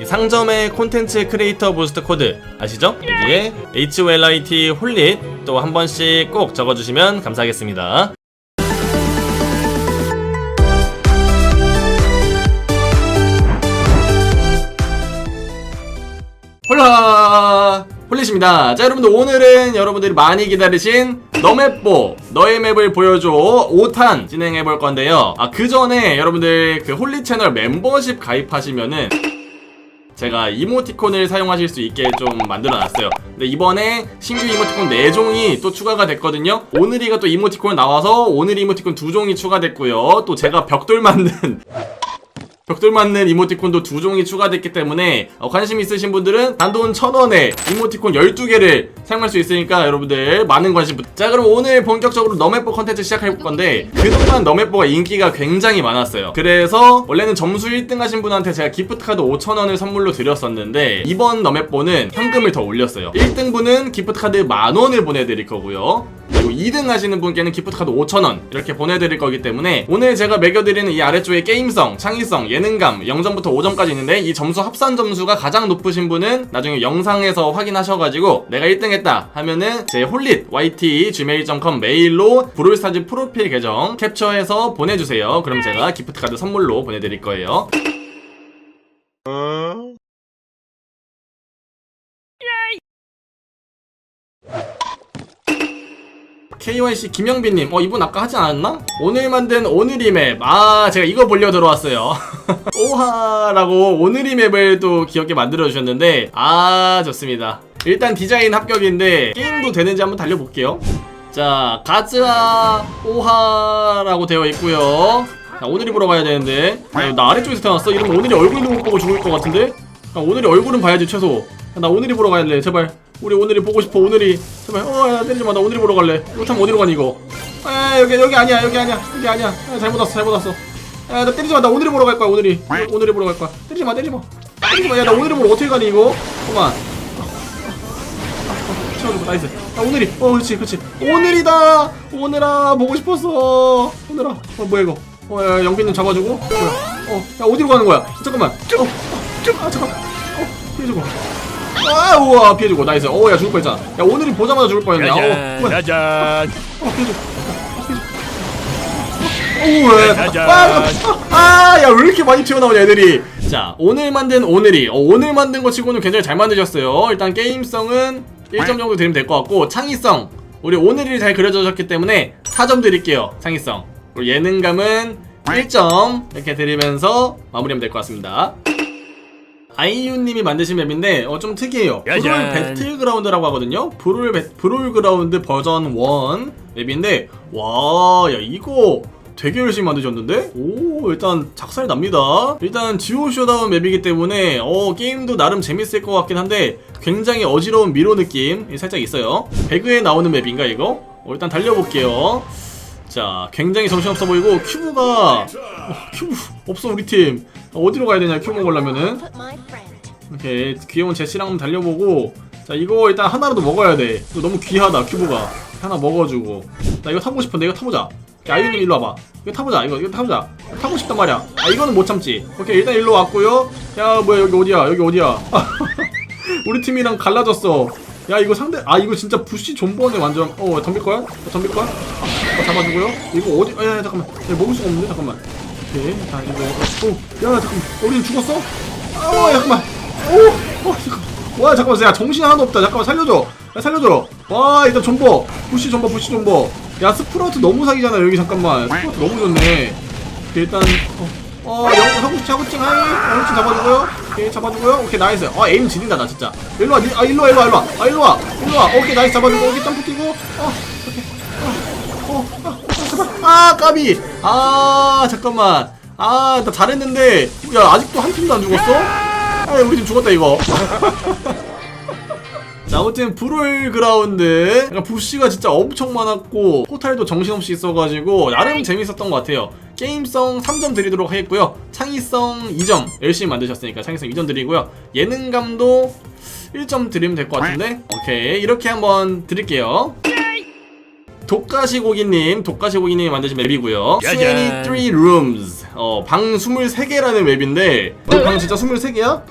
이 상점의 콘텐츠 크리에이터 부스트 코드 아시죠? 여기에 HOLIT 홀릿 또 한 번씩 꼭 적어주시면 감사하겠습니다. 홀라 홀릿입니다. 자 여러분들 오늘은 여러분들이 많이 기다리신 너맵보 너의 맵을 보여줘 5탄 진행해 볼 건데요. 아그 전에 여러분들 그 홀릿 채널 멤버십 가입하시면은 제가 이모티콘을 사용하실 수 있게 좀 만들어 놨어요. 근데 이번에 신규 이모티콘 4종이 또 추가가 됐거든요. 오늘이가 또 이모티콘 나와서 오늘 이모티콘 2종이 추가됐고요. 또 제가 벽돌 만든 벽돌 맞는 이모티콘도 두 종이 추가됐기 때문에 어, 관심 있으신 분들은 단돈 1000원에 이모티콘 12개를 사용할 수 있으니까 여러분들 많은 관심 부탁 자 그럼 오늘 본격적으로 너맵보 컨텐츠 시작할 건데 그동안 너맵보가 인기가 굉장히 많았어요. 그래서 원래는 점수 1등 하신 분한테 제가 기프트카드 5000원을 선물로 드렸었는데 이번 너맵보는 현금을 더 올렸어요. 1등 분은 기프트카드 만원을 보내드릴 거고요 그리고 2등 하시는 분께는 기프트카드 5,000원 이렇게 보내드릴 거기 때문에 오늘 제가 매겨드리는 이 아래쪽에 게임성, 창의성, 예능감 0점부터 5점까지 있는데 이 점수 합산 점수가 가장 높으신 분은 나중에 영상에서 확인하셔가지고 내가 1등 했다 하면은 제 홀릿 yt gmail.com 메일로 브롤스타즈 프로필 계정 캡처해서 보내주세요. 그럼 제가 기프트카드 선물로 보내드릴 거예요 KYC 김영빈님, 어, 이분 아까 하지 않았나? 오늘 만든 오늘이 맵. 아, 제가 이거 보려 들어왔어요. 오하라고 오늘이 맵을 또 귀엽게 만들어주셨는데, 아, 좋습니다. 일단 디자인 합격인데, 게임도 되는지 한번 달려볼게요. 자, 가즈아 오하라고 되어 있고요 자, 오늘이 보러 가야 되는데. 야, 나 아래쪽에서 태어났어? 이러면 오늘이 얼굴도 못 보고 죽을 것 같은데? 야, 오늘이 얼굴은 봐야지, 최소. 야, 나 오늘이 보러 가야 돼, 제발. 우리 오늘이 보고 싶어 오늘이. 제발 어야 때리지 마나 오늘이 보러 갈래. 못하면 어디로 가니 이거? 아 여기 여기 아니야 여기 아니야 여기 아니야. 아, 잘못 왔어 잘못 왔어. 야나 때리지 마나 오늘이 보러 갈 거야 오늘이. 오- 오늘이 보러 갈 거야. 때리지 마 때리지 마. 때리지 마야나 오늘이 보러 어떻게 가니 이거? 그만. 채워주고 나이스. 야 오늘이. 어 그렇지 그렇지. 오늘이다! 오늘아 보고 싶었어. 오늘아. 어 뭐야 이거? 어야 영빈님 잡아주고. 뭐야? 어야 어디로 가는 거야? 잠깐만. 어아 잠깐 어 피해주고 아 우와 피해주고. 나이스. 어야 죽을 뻔했잖아. 야 오늘이 보자마자 죽을 뻔했네. 어 짜잔 뭐야. 짜잔 어 피해주고 오왜. 짜잔. 아야 왜 이렇게 많이 튀어나오냐 애들이. 자 오늘 만든 오늘이. 어, 오늘 만든 거 치고는 굉장히 잘 만드셨어요. 일단 게임성은 1점 정도 드리면 될 것 같고 창의성. 우리 오늘이 잘 그려주셨기 때문에 4점 드릴게요 창의성. 그리고 예능감은 1점 이렇게 드리면서 마무리하면 될 것 같습니다 아이유님이 만드신 맵인데 어 좀 특이해요. 브롤. 배틀그라운드라고 하거든요. 브롤 배, 브롤 그라운드 버전 1 맵인데 와 야 이거 되게 열심히 만드셨는데? 오 일단 작살이 납니다. 일단 지오 쇼다운 맵이기 때문에 어 게임도 나름 재밌을 것 같긴 한데 굉장히 어지러운 미로 느낌이 살짝 있어요. 배그에 나오는 맵인가 이거? 어, 일단 달려볼게요. 자, 굉장히 정신없어 보이고 큐브가 어, 큐브 없어 우리 팀 어디로 가야 되냐 큐브 먹으려면은. 이렇게 귀여운 제시랑 한번 달려보고 자 이거 일단 하나라도 먹어야 돼. 이거 너무 귀하다 큐브가. 하나 먹어주고. 나 이거 타보고 싶은데 이거 타보자. 야, 아이유님 일로 와봐. 이거 타보자 이거 이거 타보자. 타고 싶단 말이야. 아 이거는 못 참지. 오케이 일단 일로 왔고요. 야 뭐야 여기 어디야? 여기 어디야? 우리 팀이랑 갈라졌어. 야 이거 상대 아 이거 진짜 부시 존버네 완전. 어 덤빌 거야? 어, 덤빌 거야? 아, 어, 잡아주고요. 이거 어디 야, 야 잠깐만. 야, 먹을 수가 없는데? 잠깐만 오케이. 자 이거 오야 잠깐만. 우리 죽었어? 아 잠깐만. 오! 어, 잠깐만. 와 잠깐만. 야 정신 하나도 없다. 잠깐만 살려줘. 야 살려줘. 와 일단 존버. 부시 존버 부시 존버. 야 스프라우트 너무 사기잖아 여기 잠깐만. 스프라우트 너무 좋네. 오케이, 일단 어, 어 영, 하고 하고증 하이. 하고증 잡아주고요. 오케이 잡아주고요. 오케이 나이스. 어 에임 지린다 나 진짜. 일로와 니- 아 일로와 일로와 일로와. 아 일로와 일로와. 오케이 나이스. 잡아주고 오케이 점프 뛰고. 어 오케이. 어, 어, 아, 잠깐. 아, 까비. 아, 잠깐만. 아, 나 잘했는데. 야, 아직도 한 팀도 안 죽었어? 아, 우리 팀 죽었다, 이거. 자, 아무튼 브롤 그라운드 그러니까 부시가 진짜 엄청 많았고 포탈도 정신없이 있어가지고 나름 재밌었던 것 같아요. 게임성 3점 드리도록 하겠고요. 창의성 2점 열심히 만드셨으니까 창의성 2점 드리고요. 예능감도 1점 드리면 될 것 같은데 오케이 이렇게 한번 드릴게요. 독가시 고기님, 독가시 고기님이 만드신 맵이고요. 짜잔. 23 rooms. 어, 방 23개라는 맵인데, 어, 방 진짜 23개야?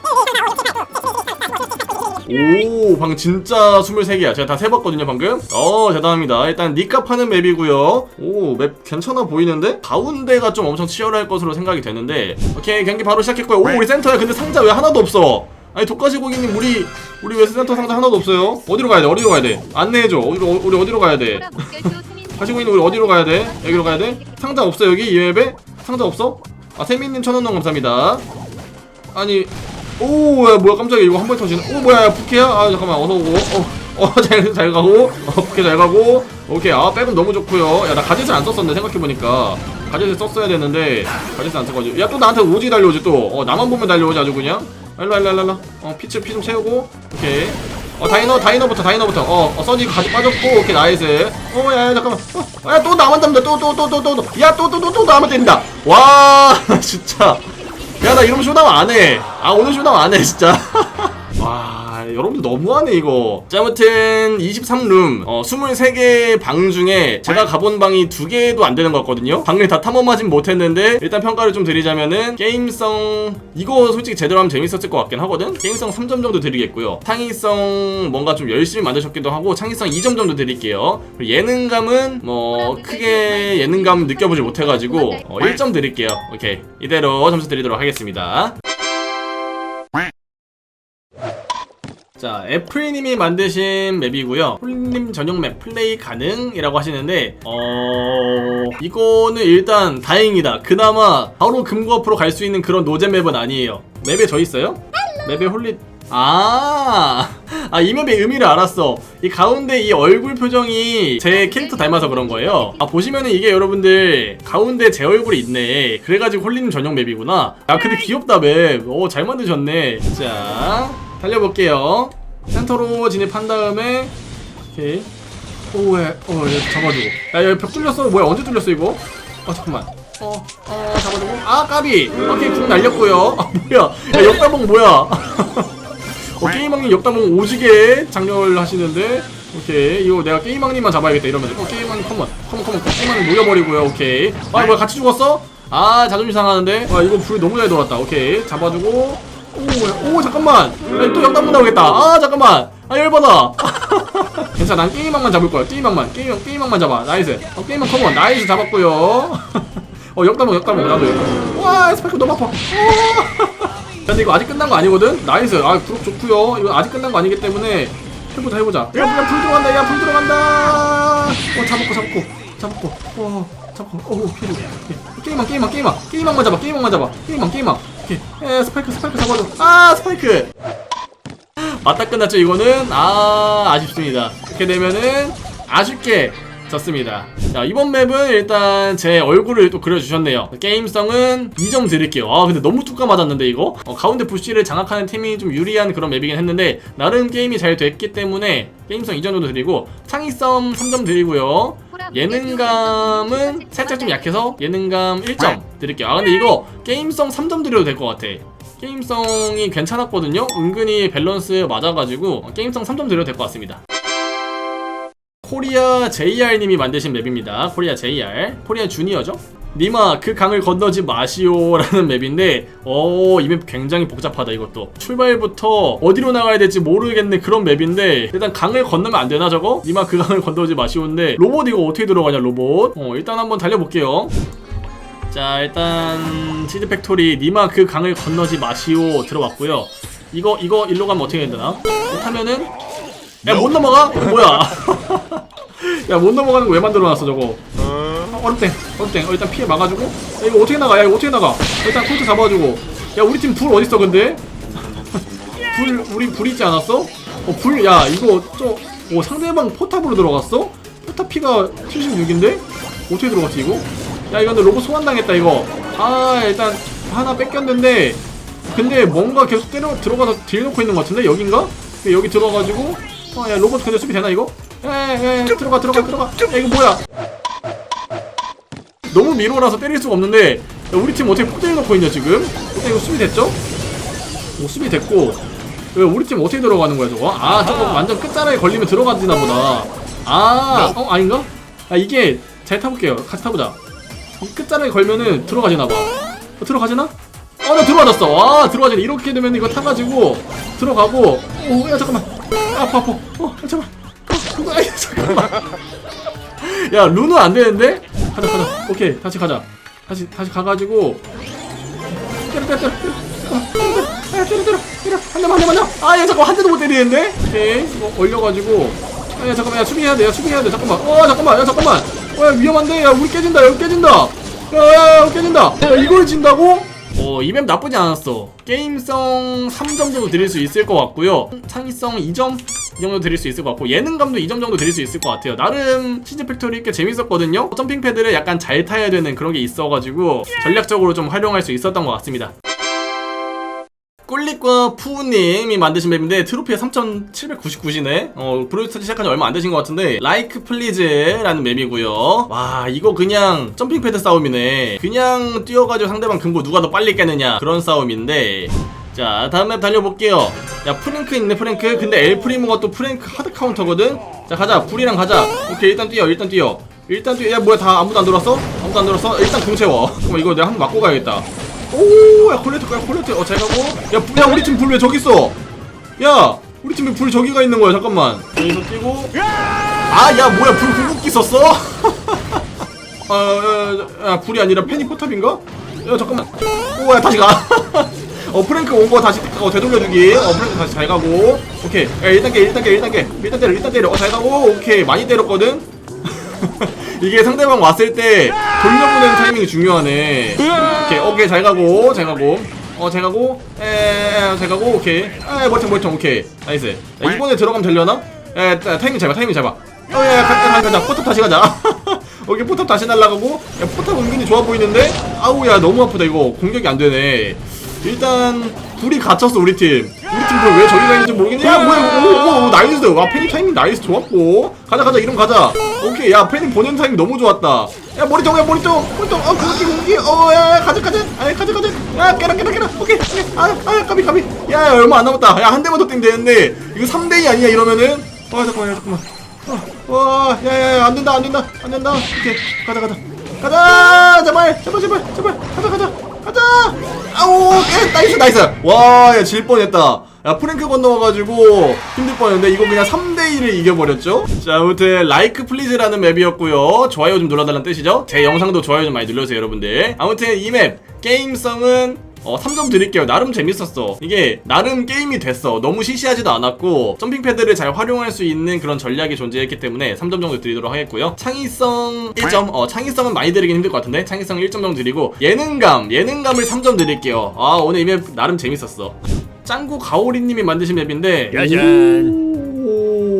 오 방금 진짜 23개야. 제가 다 세봤거든요 방금. 어 대단합니다. 일단 니값 하는 맵이고요. 오 맵 괜찮아 보이는데? 가운데가 좀 엄청 치열할 것으로 생각이 되는데. 오케이 경기 바로 시작했고요. 오 우리 센터야. 근데 상자 왜 하나도 없어 아니 독가시 고객님 우리 우리 왜 센터 상자 하나도 없어요? 어디로 가야 돼? 어디로 가야 돼? 안내해줘. 어디로 우리 어디로 가야 돼? 가시고 있는 우리 어디로 가야 돼? 여기로 가야 돼? 상자 없어 여기? 이 맵에? 상자 없어? 아 세민님 천원동 감사합니다. 아니 오야 뭐야 깜짝이야. 이거 한 번에 터지네. 오 뭐야 야, 부캐야? 아 잠깐만 어서 오고. 어잘 잘 가고. 어 부캐 잘 가고. 오케이 아 백은 너무 좋고요. 야 나 가젯을 안 썼었네 생각해 보니까. 가젯을 썼어야 되는데 가젯을 안 써가지고. 야 또 나한테 오지 달려오지 또 어 나만 보면 달려오지 아주 그냥 일로 일로 일로 일로. 어 피치 피좀 채우고. 오케이. 어 다이너 다이너부터 다이너부터. 어, 어 써니 가지 빠졌고. 오케이 나이스. 어야 잠깐만. 어야또 나만 잡는다. 또 또 또 또 또 야 또 또 또또 나만 때린다. 와 진짜. 야 나 이러면 쇼다운 안해. 아 오늘 쇼다운 안해 진짜. 와 여러분들 너무하네 이거. 자 아무튼 23룸 어 23개 방 중에 제가 가본 방이 두 개도 안 되는 것 같거든요. 방을 다 탐험하진 못했는데 일단 평가를 좀 드리자면은 게임성 이거 솔직히 제대로 하면 재밌었을 것 같긴 하거든? 게임성 3점 정도 드리겠고요. 창의성 뭔가 좀 열심히 만드셨기도 하고 창의성 2점 정도 드릴게요. 그리고 예능감은 뭐 크게 예능감 느껴보지 못해가지고 어, 1점 드릴게요. 오케이. 이대로 점수 드리도록 하겠습니다 자, 애플님이 만드신 맵이고요. 홀님 전용 맵 플레이 가능이라고 하시는데, 어, 이거는 일단 다행이다. 그나마 바로 금고 앞으로 갈 수 있는 그런 노잼 맵은 아니에요. 맵에 저 있어요? 맵에 홀리 아, 아, 이 맵의 의미를 알았어. 이 가운데 이 얼굴 표정이 제 캐릭터 닮아서 그런 거예요. 아, 보시면은 이게 여러분들 가운데 제 얼굴이 있네. 그래가지고 홀리님 전용 맵이구나. 아, 근데 귀엽다 맵. 오, 잘 만드셨네. 자, 달려볼게요. 센터로 진입한 다음에, 오케이. 오, 왜, 어, 얘 잡아주고. 야, 여기 벽 뚫렸어. 뭐야, 언제 뚫렸어, 이거? 어, 잠깐만. 어, 어, 잡아주고. 아, 까비! 오케이, 궁 날렸고요. 아, 뭐야. 야, 역다봉 뭐야. 어, 게임왕님 역다봉 오지게 장렬 하시는데 오케이 이거 내가 게임왕님만 잡아야겠다 이러면서 어 게임왕님 컴온 컴온 컴온 게임왕님 녹여버리고요 오케이 아 뭐야 같이 죽었어? 아 자존심 상하는데 아 이거 불이 너무 잘 돌았다 오케이 잡아주고 오. 오 잠깐만. 야, 또 역다봉 나오겠다. 아 잠깐만. 아 열받아. 괜찮아 난 게임왕만 잡을 거야. 게임왕만. 게임, 게임왕만 잡아. 나이스. 어 게임왕 컴온. 나이스 잡았고요. 어 역다봉 역다봉 나도 와 스파이크 너무 아파. 오. 근데 이거 아직 끝난 거 아니거든? 나이스. 아, 구독 좋구요. 이거 아직 끝난 거 아니기 때문에 해보자, 해보자. 야, 야, 불 들어간다, 야, 불 들어간다. 어, 잡았고, 잡았고, 잡았고, 어, 잡았고, 어, 피해. 게임왕, 게임왕, 게임왕, 게임왕만 잡아, 게임왕만 잡아, 게임왕, 게임왕. 오케이. 에, 스파이크, 스파이크 잡아줘. 아, 스파이크. 맞다 끝났죠, 이거는? 아, 아쉽습니다. 이렇게 되면은 아쉽게 졌습니다. 자, 이번 맵은 일단 제 얼굴을 또 그려주셨네요. 게임성은 2점 드릴게요. 아, 근데 너무 뚜까 맞았는데, 이거? 어, 가운데 부시를 장악하는 팀이 좀 유리한 그런 맵이긴 했는데, 나름 게임이 잘 됐기 때문에 게임성 2점 정도 드리고, 창의성 3점 드리고요. 예능감은 살짝 좀 약해서 예능감 1점 드릴게요. 아, 근데 이거 게임성 3점 드려도 될 것 같아. 게임성이 괜찮았거든요. 은근히 밸런스 맞아가지고 어, 게임성 3점 드려도 될 것 같습니다. 코리아 JR님이 만드신 맵입니다. 코리아 JR, 코리아 주니어죠? 니마 그 강을 건너지 마시오 라는 맵인데 어이 맵 굉장히 복잡하다 이것도 출발부터 어디로 나가야 될지 모르겠는 그런 맵인데 일단 강을 건너면 안 되나 저거? 니마 그 강을 건너지 마시오인데 로봇 이거 어떻게 들어가냐 로봇 어 일단 한번 달려볼게요 자 일단 치즈 팩토리 니마 그 강을 건너지 마시오 들어왔고요 이거 이거 일로 가면 어떻게 되나? 못하면은 야 못 넘어가? 뭐야 야 못 넘어가는 거 왜 만들어놨어 저거? 어, 얼음땡 얼음땡. 어, 일단 피해 막아주고. 야 이거 어떻게 나가? 야 이거 어떻게 나가? 일단 콜트 잡아주고. 야 우리 팀 불 어딨어 근데? 불 우리 불 있지 않았어? 어불 야 이거 좀오 상대방 포탑으로 들어갔어? 포탑 피가 76인데? 어떻게 들어갔지 이거? 야 이거 근데 로봇 소환당했다 이거. 아 일단 하나 뺏겼는데. 근데 뭔가 계속 때려 들어가서 딜 놓고 있는 것 같은데? 여긴가? 여기 들어가지고. 어야 로봇 근데 수비 되나 이거? 에에 들어가 들어가 들어가 야 이거 뭐야 너무 미로라서 때릴 수가 없는데 야, 우리 팀 어떻게 폭대를 넣고 있냐 지금? 일단 이거 수비 됐죠? 오 수비 됐고 왜 우리 팀 어떻게 들어가는 거야 저거? 아 저거 완전 끝자락에 걸리면 들어가지나 보다 아 어 아닌가? 아 이게 잘 타볼게요 같이 타보자 이 끝자락에 걸면은 들어가지나 봐 어, 들어가지나? 어, 나 들어맞았어. 와, 들어가지. 이렇게 되면 이거 타가지고 들어가고. 오, 야, 잠깐만. 야, 아파, 아파. 어, 야, 잠깐만. 아이, 잠깐만. 야, 루는 안 되는데? 가자, 가자. 오케이, 다시 가자. 다시, 다시 가가지고. 때려, 때려, 때려. 야, 때려, 때려, 때려. 한 대만, 한 대만, 한 대. 아, 야, 잠깐만. 한 대도 못 때리는데? 오케이. 이거 올려가지고. 아, 야, 잠깐만. 야, 수비해야 돼. 야, 수비해야 돼. 잠깐만. 어, 잠깐만. 야, 잠깐만. 어, 야, 위험한데? 야, 우리 깨진다. 여기 깨진다. 야, 야, 야, 깨진다. 야, 이걸 진다고? 어, 이 맵 나쁘지 않았어. 게임성 3점 정도 드릴 수 있을 것 같고요. 창의성 2점 이 정도 드릴 수 있을 것 같고 예능감도 2점 정도 드릴 수 있을 것 같아요. 나름 치즈 팩토리 꽤 재밌었거든요. 점핑 패드를 약간 잘 타야 되는 그런 게 있어가지고 전략적으로 좀 활용할 수 있었던 것 같습니다. 꿀릭과 푸우님이 만드신 맵인데 트로피가 3,799시네. 어 브로스터 시작한 지 얼마 안 되신 것 같은데 라이크 플리즈라는 맵이고요. 와 이거 그냥 점핑패드 싸움이네. 그냥 뛰어가지고 상대방 금고 누가 더 빨리 깨느냐 그런 싸움인데. 자 다음 맵 달려볼게요. 야 프랭크 있네 프랭크. 근데 엘 프리모가 또 프랭크 하드 카운터거든? 자 가자. 불이랑 가자. 오케이 일단 뛰어 일단 뛰어. 일단 뛰어. 야 뭐야 다 아무도 안 들었어? 아무도 안 들었어? 일단 궁 채워. 그럼 이거 내가 한 번 맞고 가야겠다 오, 야 콜레트, 야 콜레트, 어 잘 가고. 야, 불- 야 우리 팀 불 왜 저기 있어? 야, 우리 팀에 불 저기가 있는 거야. 잠깐만. 여기서 뛰고. 아, 야 뭐야 불 궁극기 썼어? 아, 야, 야, 야, 불이 아니라 페니 포탑인가? 야 잠깐만. 오, 야 다시 가. 어 프랭크 온 거 다시 어 되돌려주기. 어 프랭크 다시 잘 가고. 오케이. 야 1단계, 1단계, 1단계, 1단 때려, 1단 때려. 어잘 가고. 오케이 많이 때렸거든. 이게 상대방 왔을 때 돌려보내는 타이밍이 중요하네. 오케이, 오케이, 잘 가고, 잘 가고. 어, 잘 가고, 에, 잘 가고, 오케이. 에, 멀쩡, 멀쩡, 오케이. 나이스. 자, 이번에 들어가면 되려나? 에, 자, 타이밍 잡아, 타이밍 잡아. 어, 야, 야, 가자, 가자, 가자. 포탑 다시 가자. 오케이, 포탑 다시 날라가고. 야, 포탑 은근히 좋아 보이는데? 아우, 야, 너무 아프다, 이거. 공격이 안 되네. 일단, 불이 갇혔어, 우리 팀. 우리 팀왜 저기 가 있는지 모르겠네. 야, 뭐야, 이거. 오, 오, 오, 나이스. 와, 페니 타이밍 나이스 좋았고. 가자, 가자, 이름 가자. 오케이, 야, 페니 보낸 타이밍 너무 좋았다. 야, 머리통, 야, 머리통, 머리통. 어, 공기, 공기. 어, 야, 야, 가자, 가자. 아, 가자, 가자. 야, 깨라, 깨라, 깨라. 오케이, 오케이. 아, 아, 까비, 까비. 야, 야, 얼마 안 남았다. 야, 한 대만 더 뛰면 되는데. 이거 3대2 아니야, 이러면은? 아, 잠깐만, 야, 잠깐만. 어, 와, 야, 야, 야, 안 된다, 안 된다, 안 된다. 오케이, 가자, 가자. 가자, 제발, 제발, 제발, 제발. 가자, 가자. 가자! 아우, 예, 나이스, 나이스! 와, 야, 질 뻔했다. 야, 프랭크 건너와가지고 힘들 뻔했는데, 이거 그냥 3대1을 이겨버렸죠? 자, 아무튼, 라이크 플리즈라는 맵이었고요 좋아요 좀 눌러달라는 뜻이죠? 제 영상도 좋아요 좀 많이 눌러주세요, 여러분들. 아무튼, 이 맵, 게임성은 어, 3점 드릴게요. 나름 재밌었어. 이게 나름 게임이 됐어. 너무 시시하지도 않았고 점핑 패드를 잘 활용할 수 있는 그런 전략이 존재했기 때문에 3점 정도 드리도록 하겠고요. 창의성 1점. 어, 창의성은 많이 드리긴 힘들 것 같은데 창의성 1점 정도 드리고 예능감, 예능감을 3점 드릴게요. 아, 오늘 이 맵 나름 재밌었어. 짱구 가오리님이 만드신 맵인데 짜잔.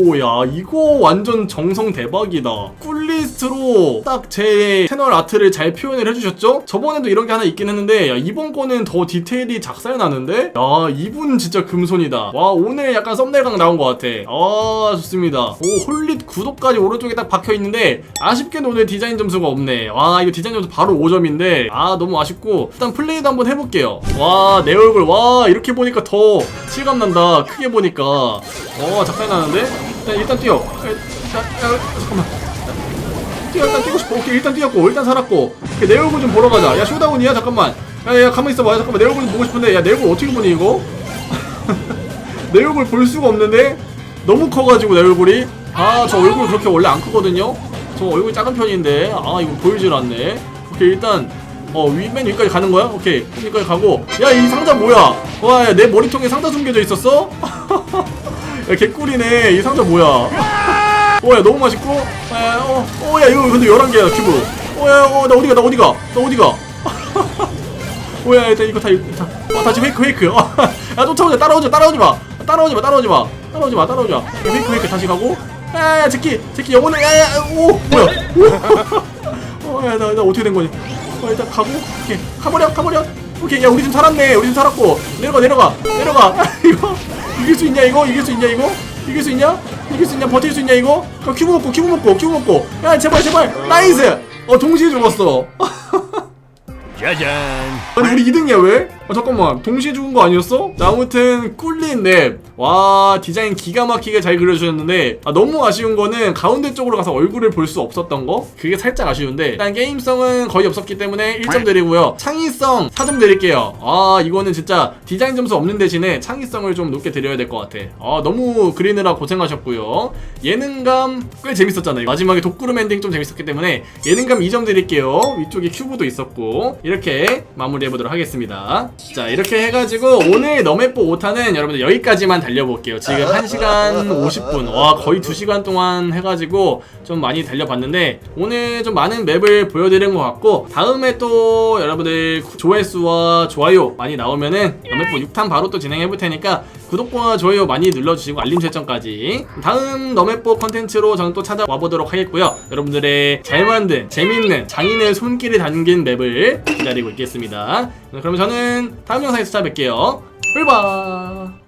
오, 야, 이거 완전 정성 대박이다. 꿀리스트로 딱 제 채널 아트를 잘 표현을 해주셨죠? 저번에도 이런 게 하나 있긴 했는데, 야, 이번 거는 더 디테일이 작살 나는데? 야, 이분 진짜 금손이다. 와, 오늘 약간 썸네일각 나온 것 같아. 아, 좋습니다. 오, 홀릿 구독까지 오른쪽에 딱 박혀 있는데, 아쉽게도 오늘 디자인 점수가 없네. 와, 이거 디자인 점수 바로 5점인데, 아, 너무 아쉽고, 일단 플레이도 한번 해볼게요. 와, 내 얼굴, 와, 이렇게 보니까 더 실감 난다. 크게 보니까. 어, 작살 나는데? 일단, 일단 뛰어. 일단, 야, 잠깐만. 뛰어, 일단 뛰고 싶어. 오케이, 일단 뛰었고, 일단 살았고. 오케이, 내 얼굴 좀 보러 가자. 야, 쇼다운이야? 잠깐만. 야, 야, 가만히 있어봐. 야, 잠깐만. 내 얼굴 좀 보고 싶은데. 야, 내 얼굴 어떻게 보니, 이거? 내 얼굴 볼 수가 없는데? 너무 커가지고, 내 얼굴이. 아, 저 얼굴 그렇게 원래 안 크거든요? 저 얼굴 작은 편인데. 아, 이거 보이질 않네. 오케이, 일단. 어, 위, 맨 위까지 가는 거야? 오케이. 위까지 가고. 야, 이 상자 뭐야? 와, 야, 내 머리통에 상자 숨겨져 있었어? 야, 개꿀이네. 이 상자 뭐야? 어, 야, 너무 맛있고. 야, 어, 어, 야, 이거 근데 11개야, 큐브. 어, 야, 어, 나 어디가, 나 어디가? 나 어디가? 어, 야, 일단 이거 다, 다, 어, 다시 페이크, 페이크. 어, 야, 쫓아오자, 따라오자, 따라오지 마. 따라오지 마, 따라오지 마. 따라오지 마, 따라오지 마. 야, 페이크, 페이크 다시 가고. 야, 야, 제키, 제키 영혼을, 야, 야, 오, 뭐야? 어, 야, 나, 나 어떻게 된 거니? 어, 일단 가고, 오케이, 가버려, 가버려. 오케이, 야, 우리 좀 살았네. 우리 좀 살았고. 내려가, 내려가, 내려가. 이거, 이길 수 있냐, 이거? 이길 수 있냐, 이거? 이길 수 있냐? 이길 수 있냐? 버틸 수 있냐, 이거? 야, 큐브 먹고, 큐브 먹고, 큐브 먹고. 야, 제발, 제발. 나이스! 어, 동시에 죽었어. 짜잔. 아니, 우리 2등이야, 왜? 아, 잠깐만. 동시에 죽은 거 아니었어? 자, 아무튼, 꿀린 랩. 와 디자인 기가 막히게 잘 그려주셨는데 아, 너무 아쉬운 거는 가운데 쪽으로 가서 얼굴을 볼 수 없었던 거 그게 살짝 아쉬운데 일단 게임성은 거의 없었기 때문에 1점 드리고요 창의성 4점 드릴게요 아 이거는 진짜 디자인 점수 없는 대신에 창의성을 좀 높게 드려야 될 것 같아 아 너무 그리느라 고생하셨고요 예능감 꽤 재밌었잖아요 마지막에 독구름 엔딩 좀 재밌었기 때문에 예능감 2점 드릴게요 위쪽에 큐브도 있었고 이렇게 마무리해보도록 하겠습니다. 자 이렇게 해가지고 오늘 너메뽀 5탄은 여러분들 여기까지만 달려볼게요. 지금 1시간 50분. 와 거의 2시간 동안 해가지고 좀 많이 달려봤는데 오늘 좀 많은 맵을 보여드린 것 같고 다음에 또 여러분들 조회수와 좋아요 많이 나오면은 너메뽀 6탄 바로 또 진행해볼 테니까 구독과 좋아요 많이 눌러주시고 알림 설정까지. 다음 너메뽀 컨텐츠로 저는 또 찾아와 보도록 하겠고요. 여러분들의 잘 만든 재밌는 장인의 손길이 담긴 맵을 기다리고 있겠습니다. 그럼 저는 다음 영상에서 찾아뵐게요. 훌바